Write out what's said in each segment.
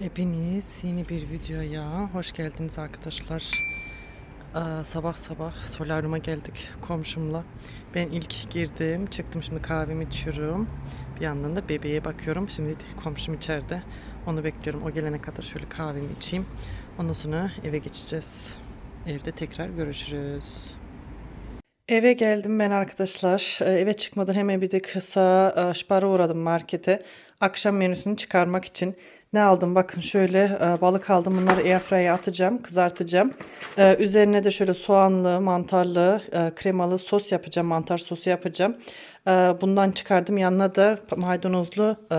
Hepiniz yeni bir videoya hoş geldiniz arkadaşlar. Aa, sabah sabah solaryuma geldik komşumla. Ben ilk girdim, çıktım şimdi kahvemi içiyorum. Bir yandan da bebeğe bakıyorum. Şimdi komşum içeride. Onu bekliyorum. O gelene kadar şöyle kahvemi içeyim. Ondan sonra eve geçeceğiz. Evde tekrar görüşürüz. Eve geldim ben arkadaşlar. Ee, Eve çıkmadan hemen bir de kısa e, Spar'a uğradım markete. Akşam menüsünü çıkarmak için. Ne aldım? Bakın şöyle e, balık aldım. Bunları airfryer'e atacağım, kızartacağım. Ee, Üzerine de şöyle soğanlı, mantarlı, e, kremalı sos yapacağım. Mantar sosu yapacağım. Ee, Bundan çıkardım. Yanına da maydanozlu e,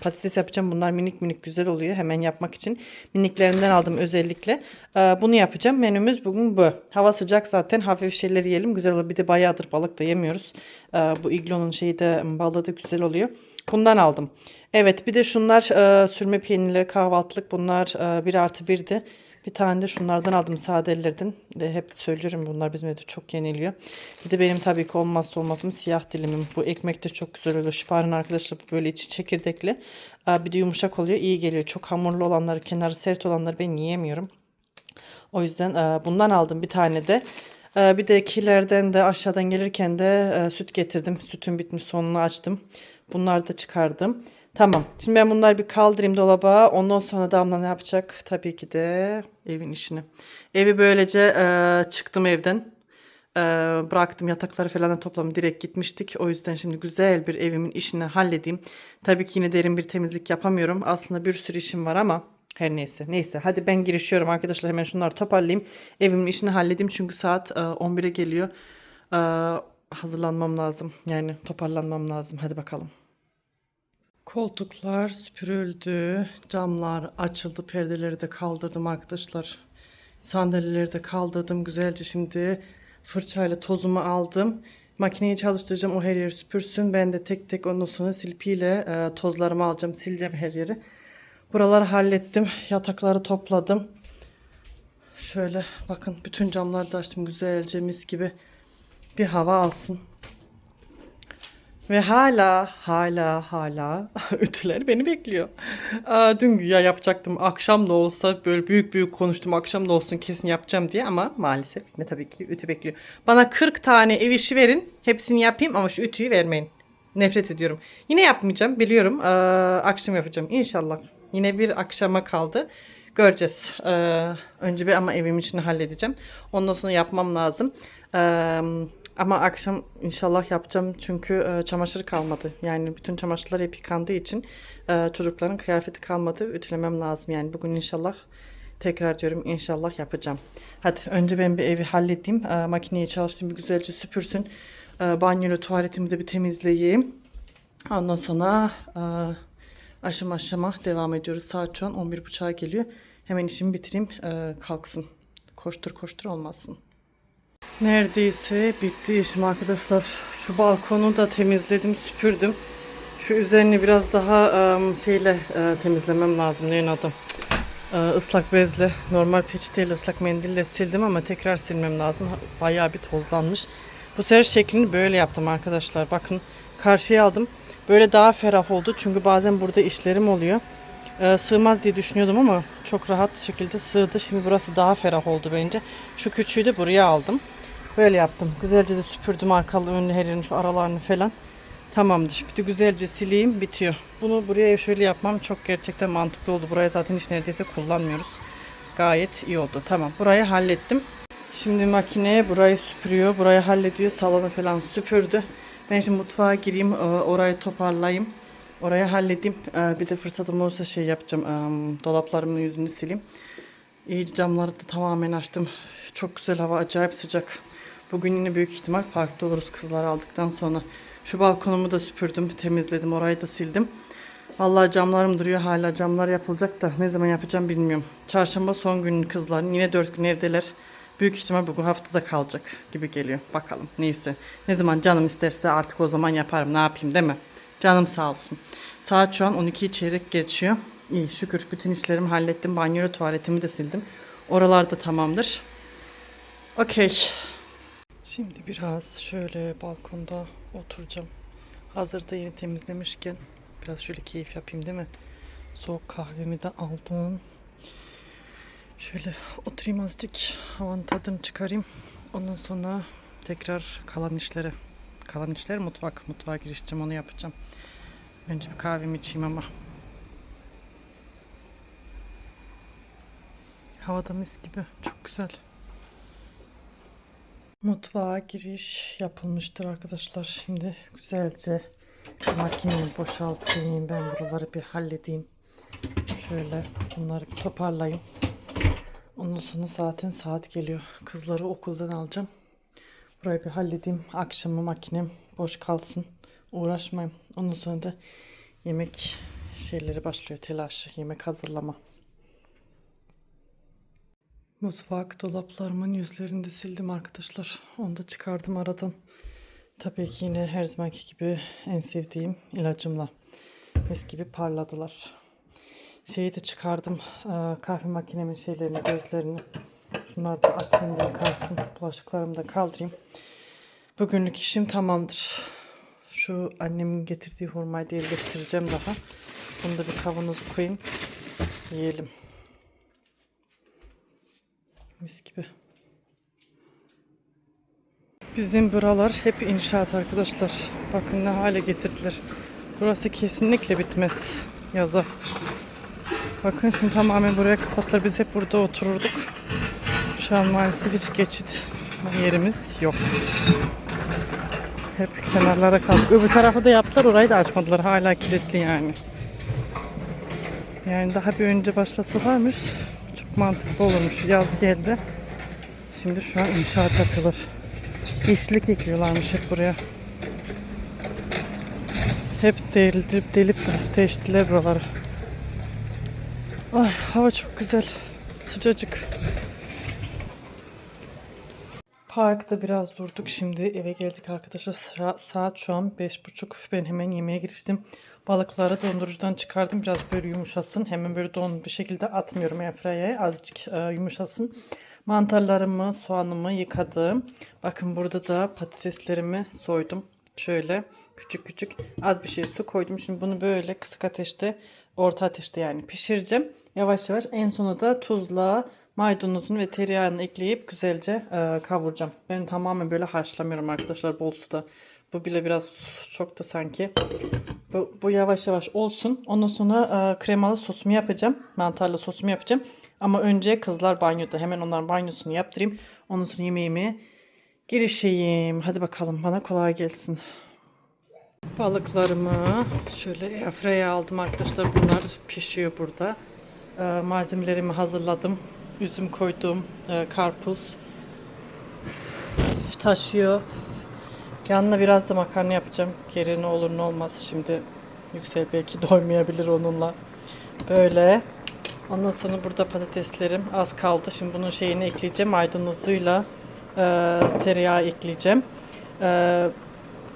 patates yapacağım. Bunlar minik minik güzel oluyor hemen yapmak için. Miniklerinden aldım özellikle. Ee, Bunu yapacağım. Menümüz bugün bu. Hava sıcak zaten. Hafif şeyler yiyelim. Güzel olur. Bir de bayağıdır balık da yemiyoruz. Ee, Bu iglonun şeyi de balığı da güzel oluyor. Bundan aldım. Evet bir de şunlar e, sürme peynirleri kahvaltılık. Bunlar e, 1 artı 1'di. Bir tane de şunlardan aldım sadelerden. De hep söylüyorum bunlar bizim evde çok yeniliyor. Bir de benim tabii ki olmazsa olmazım siyah dilimim. Bu ekmek de çok güzel oluyor. Şifarın arkadaşlar böyle içi çekirdekli. Aa, Bir de yumuşak oluyor. iyi geliyor. Çok hamurlu olanları, kenarı sert olanları ben yiyemiyorum. O yüzden e, bundan aldım bir tane de. E, Bir de kilerden de aşağıdan gelirken de e, süt getirdim. Sütün bitmiş sonunu açtım. Bunları da çıkardım. Tamam. Şimdi ben bunları bir kaldırayım dolaba. Ondan sonra Damla ne yapacak? Tabii ki de evin işini. Evi böylece e, çıktım evden. E, bıraktım yatakları falan da topladım. Direkt gitmiştik. O yüzden şimdi güzel bir evimin işini halledeyim. Tabii ki yine derin bir temizlik yapamıyorum. Aslında bir sürü işim var ama her neyse. Neyse hadi ben girişiyorum arkadaşlar. Hemen şunları toparlayayım. Evimin işini halledeyim. Çünkü saat e, 11'e geliyor. E, hazırlanmam lazım. Yani toparlanmam lazım. Hadi bakalım. Koltuklar süpürüldü, camlar açıldı, perdeleri de kaldırdım arkadaşlar. Sandalyeleri de kaldırdım güzelce şimdi fırçayla tozumu aldım. Makineyi çalıştıracağım o her yeri süpürsün. Ben de tek tek ondan sonra silpiyle e, tozlarımı alacağım, sileceğim her yeri. Buraları hallettim, yatakları topladım. Şöyle bakın bütün camları da açtım güzelce mis gibi bir hava alsın. Ve hala hala hala ütüler beni bekliyor. Aa, dün güya yapacaktım. Akşam da olsa böyle büyük büyük konuştum. Akşam da olsun kesin yapacağım diye ama maalesef yine tabii ki ütü bekliyor. Bana 40 tane ev işi verin. Hepsini yapayım ama şu ütüyü vermeyin. Nefret ediyorum. Yine yapmayacağım biliyorum. Aa, akşam yapacağım inşallah. Yine bir akşama kaldı. Göreceğiz. Ee, önce bir ama evimin işini halledeceğim. Ondan sonra yapmam lazım. Ee, ama akşam inşallah yapacağım çünkü e, çamaşır kalmadı. Yani bütün çamaşırlar hep yıkandığı için e, çocukların kıyafeti kalmadı. Ütülemem lazım yani. Bugün inşallah tekrar diyorum inşallah yapacağım. Hadi önce ben bir evi halledeyim. E, makineyi çalıştırayım bir güzelce süpürsün. E, banyolu tuvaletimi de bir temizleyeyim. Ondan sonra e, aşama aşama devam ediyoruz. Saat şu an 11.30'a geliyor. Hemen işimi bitireyim e, kalksın. Koştur koştur olmasın. Neredeyse bitti işim arkadaşlar. Şu balkonu da temizledim, süpürdüm. Şu üzerini biraz daha em, şeyle e, temizlemem lazım. Neyin adı? E, ıslak bezle, normal peçeteyle, ıslak mendille sildim ama tekrar silmem lazım. Bayağı bir tozlanmış. Bu sefer şeklini böyle yaptım arkadaşlar. Bakın karşıya aldım. Böyle daha ferah oldu. Çünkü bazen burada işlerim oluyor. Sığmaz diye düşünüyordum ama çok rahat şekilde sığdı. Şimdi burası daha ferah oldu bence. Şu küçüğü de buraya aldım. Böyle yaptım. Güzelce de süpürdüm arkalı önlü her yerini şu aralarını falan. Tamamdır. Bir de güzelce sileyim bitiyor. Bunu buraya şöyle yapmam çok gerçekten mantıklı oldu. Buraya zaten hiç neredeyse kullanmıyoruz. Gayet iyi oldu. Tamam. Burayı hallettim. Şimdi makine burayı süpürüyor. Burayı hallediyor. Salonu falan süpürdü. Ben şimdi mutfağa gireyim. e, Orayı toparlayayım. Orayı halledeyim. E, Bir de fırsatım olursa şey yapacağım. e, Dolaplarımın yüzünü sileyim. İyi camları da tamamen açtım. Çok güzel hava, acayip sıcak. Bugün yine büyük ihtimal parkta oluruz kızlar aldıktan sonra. Şu balkonumu da süpürdüm, temizledim, orayı da sildim. Vallahi camlarım duruyor hala camlar yapılacak da ne zaman yapacağım bilmiyorum. Çarşamba son günün kızların yine dört gün evdeler. Büyük ihtimal bugün haftada kalacak gibi geliyor. Bakalım neyse. Ne zaman canım isterse artık o zaman yaparım. Ne yapayım değil mi? Canım sağ olsun. Saat şu an 12 çeyrek geçiyor. İyi şükür bütün işlerimi hallettim. Banyoyu tuvaletimi de sildim. Oralar da tamamdır. Okey. Şimdi biraz şöyle balkonda oturacağım. Hazırda yeni temizlemişken biraz şöyle keyif yapayım değil mi? Soğuk kahvemi de aldım. Şöyle oturayım azıcık havanın tadını çıkarayım. Ondan sonra tekrar kalan işlere. Kalan işler mutfak. Mutfağa girişeceğim onu yapacağım. Önce bir kahvemi içeyim ama. Havada mis gibi. Çok güzel. Mutfağa giriş yapılmıştır arkadaşlar. Şimdi güzelce makineyi boşaltayım. Ben buraları bir halledeyim. Şöyle bunları bir toparlayayım. Ondan sonra zaten saat geliyor. Kızları okuldan alacağım. Burayı bir halledeyim. Akşamı makinem boş kalsın. Uğraşmayayım. Ondan sonra da yemek şeyleri başlıyor. Telaşı, yemek hazırlama. Mutfak dolaplarımın yüzlerini de sildim arkadaşlar. Onu da çıkardım aradan. Tabii ki yine her zamanki gibi en sevdiğim ilacımla. Mis gibi parladılar. Şeyi de çıkardım. eee, Kahve makinemin şeylerini, gözlerini. Şunları da atayım da yıkansın. Bulaşıklarımı da kaldırayım. Bugünlük işim tamamdır. Şu annemin getirdiği hurmayı da yerleştireceğim daha. Bunu da bir kavanoza koyayım. Yiyelim. Mis gibi. Bizim buralar hep inşaat arkadaşlar. Bakın ne hale getirdiler. Burası kesinlikle bitmez yaza. Bakın şimdi tamamen buraya kapattılar. Biz hep burada otururduk. Şu an maalesef hiç geçit yerimiz yok. Hep kenarlara kaldık. Öbür tarafı da yaptılar. Orayı da açmadılar. Hala kilitli yani. Yani daha bir önce başlası varmış. Mantıklı olurmuş. Yaz geldi. Şimdi şu an inşaat yapıyorlar. İşlik ekliyorlarmış hep buraya. Hep delip delip değiştiler buraları. Ay hava çok güzel. Sıcacık. Parkta biraz durduk. Şimdi eve geldik arkadaşlar. Sa- Saat şu an beş buçuk. Ben hemen yemeğe giriştim. Balıkları dondurucudan çıkardım. Biraz böyle yumuşasın. Hemen böyle don bir şekilde atmıyorum airfryer'e. Azıcık e, yumuşasın. Mantarlarımı, soğanımı yıkadım. Bakın burada da patateslerimi soydum. Şöyle küçük küçük az bir şey su koydum. Şimdi bunu böyle kısık ateşte, orta ateşte yani pişireceğim. Yavaş yavaş en sona da tuzla, maydanozunu ve tereyağını ekleyip güzelce e, kavuracağım. Ben tamamen böyle haşlamıyorum arkadaşlar bol suda. Bu bile biraz çok da sanki. Bu, bu yavaş yavaş olsun. Ondan sonra e, kremalı sosumu yapacağım. Mantarlı sosumu yapacağım. Ama önce kızlar banyoda. Hemen onların banyosunu yaptırayım. Ondan sonra yemeğimi girişeyim. Hadi bakalım bana kolay gelsin. Balıklarımı şöyle airfryer'e aldım arkadaşlar. Bunlar pişiyor burada. E, malzemelerimi hazırladım. Üzüm koydum. e, karpuz taşıyor. Yanına biraz da makarna yapacağım. Geri ne olur ne olmaz. Şimdi Yüksel belki doymayabilir onunla. Böyle. Ondan sonra burada patateslerim az kaldı. Şimdi bunun şeyini ekleyeceğim. Maydanozuyla e, tereyağı ekleyeceğim. E,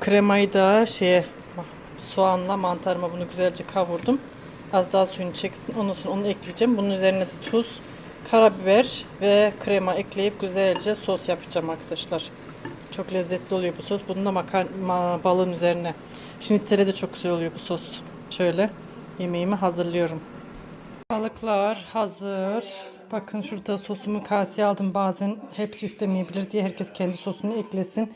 kremayı da şeye soğanla mantarıma bunu güzelce kavurdum. Az daha suyunu çeksin. Ondan sonra onu ekleyeceğim. Bunun üzerine de tuz, karabiber ve krema ekleyip güzelce sos yapacağım arkadaşlar. Çok lezzetli oluyor bu sos. Bunu da makar ma- balığın üzerine. Şnitzele de çok güzel oluyor bu sos. Şöyle yemeğimi hazırlıyorum. Balıklar hazır. Bakın şurada sosumu kaseye aldım. Bazen hepsi istemeyebilir diye herkes kendi sosunu eklesin.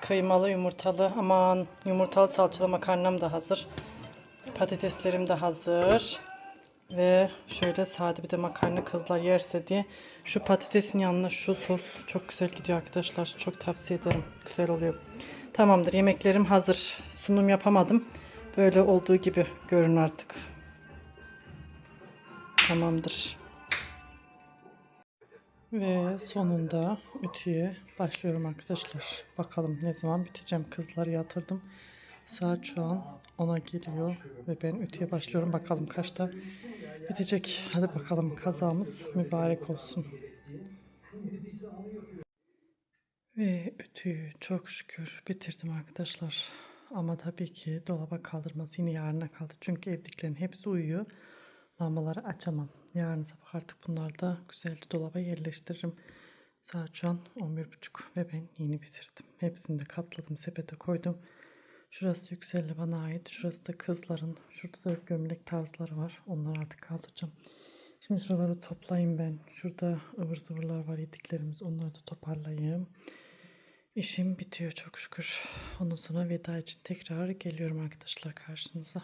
Kıymalı yumurtalı aman yumurtalı salçalı makarnam da hazır. Patateslerim de hazır. Ve şöyle sade bir de makarna kızlar yerse diye şu patatesin yanına şu sos çok güzel gidiyor arkadaşlar. Çok tavsiye ederim. Güzel oluyor. Tamamdır yemeklerim hazır. Sunum yapamadım. Böyle olduğu gibi görün artık. Tamamdır. Ve sonunda ütüye başlıyorum arkadaşlar. Bakalım ne zaman biteceğim. Kızları yatırdım. Saat şu an 10'a geliyor ve ben ütüye başlıyorum. Bakalım kaçta bitecek. Hadi bakalım kazamız mübarek olsun. Ve ütüyü çok şükür bitirdim arkadaşlar. Ama tabii ki dolaba kaldırması yine yarına kaldı. Çünkü evdekilerin hepsi uyuyor. Lambaları açamam. Yarın sabah artık bunları da güzelce dolaba yerleştiririm. Saat şu an 11.30 ve ben yeni bitirdim. Hepsini de katladım, sepete koydum. Şurası Yüksel'le bana ait. Şurası da kızların. Şurada da gömlek tarzları var. Onları artık kaldıracağım. Şimdi şuraları toplayayım ben. Şurada ıvır zıvırlar var yediklerimiz. Onları da toparlayayım. İşim bitiyor çok şükür. Ondan sonra veda için tekrar geliyorum arkadaşlar karşınıza.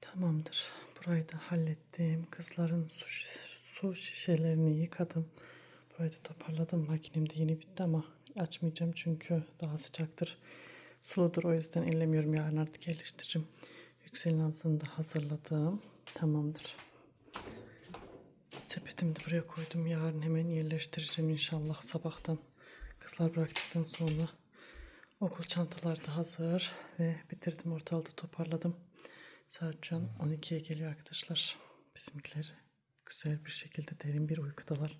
Tamamdır. Burayı da hallettim. Kızların su, su şişelerini yıkadım. Burayı da toparladım. Makinem de yeni bitti ama açmayacağım çünkü daha sıcaktır. Suludur o yüzden ellemiyorum. Yarın artık yerleştiririm. Yükselin altını da hazırladım. Tamamdır. Sepetimi de buraya koydum. Yarın hemen yerleştireceğim inşallah sabahtan. Kızlar bıraktıktan sonra okul çantaları da hazır ve bitirdim ortalığı toparladım. Saat şu an 12'ye geliyor arkadaşlar. Bizimkiler güzel bir şekilde derin bir uykudalar.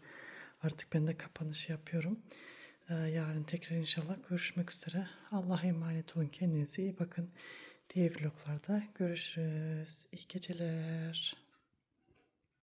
Artık ben de kapanışı yapıyorum. Ee, yarın tekrar inşallah görüşmek üzere. Allah'a emanet olun. Kendinize iyi bakın. Diğer vloglarda görüşürüz. İyi geceler.